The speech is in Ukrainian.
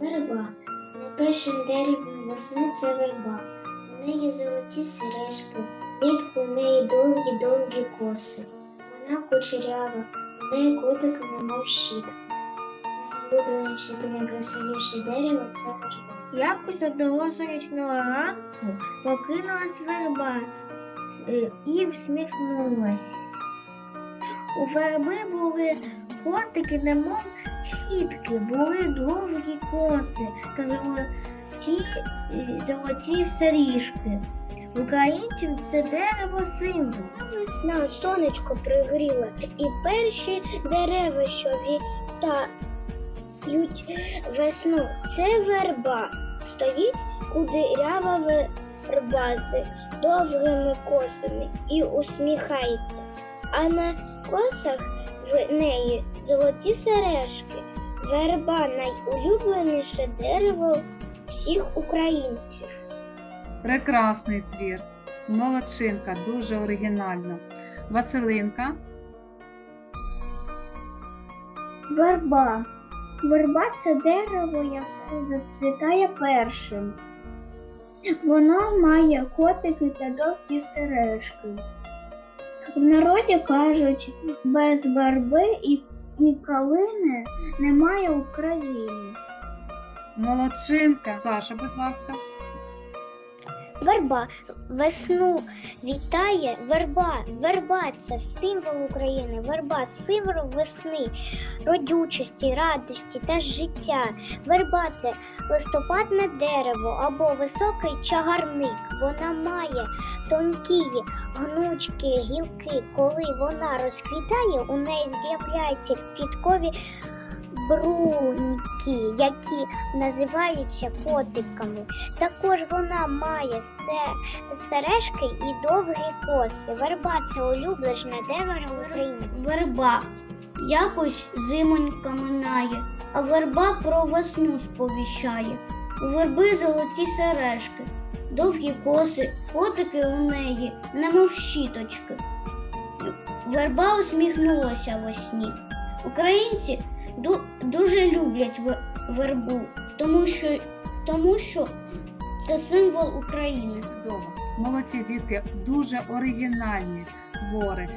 Верба. Найпершим деревом весни це верба. У неї золоті сережки, влітку в неї довгі-довгі коси. Вона кучерява, у неї котик немов щітка. Найулюбленіше та найкрасивіше дерево це верба. Якось одного сонячного ранку покинулась верба е, і всміхнулась. У верби були котики, немов щітки, були довгі коси та золоті, золоті соріжки. Українців це дерево символ. Весна сонечко пригріло, і перші дерева, що вітають весну, це верба. Стоїть кудрява верба з довгими косами і усміхається. А на косах в неї золоті сережки. Верба найулюбленіше дерево всіх українців. Прекрасний твір. Молодчинка, дуже оригінально. Василинка. Верба. Верба це дерево, яке зацвітає першим. Воно має котики та довгі сережки. В народі кажуть, без верби і, і калини немає України. Молодчинка. Саша, будь ласка. Верба весну вітає верба. Верба це символ України. Верба символ весни, родючості, радості та життя. Верба це листопадне дерево або високий чагарник. Вона має тонкі гнучкі гілки. Коли вона розквітає, у неї з'являються квіткові бруньки, які називаються котиками. Також вона має сережки і довгі коси. Верба це улюблене дерево українців. Верба якось зимонька минає, а верба про весну сповіщає. У верби золоті сережки, довгі коси, котики у неї, немов щіточки. Верба усміхнулася весні. Українці ду- дуже люблять в вербу, тому що, тому що це символ України. Молодці дітки, дуже оригінальні твори.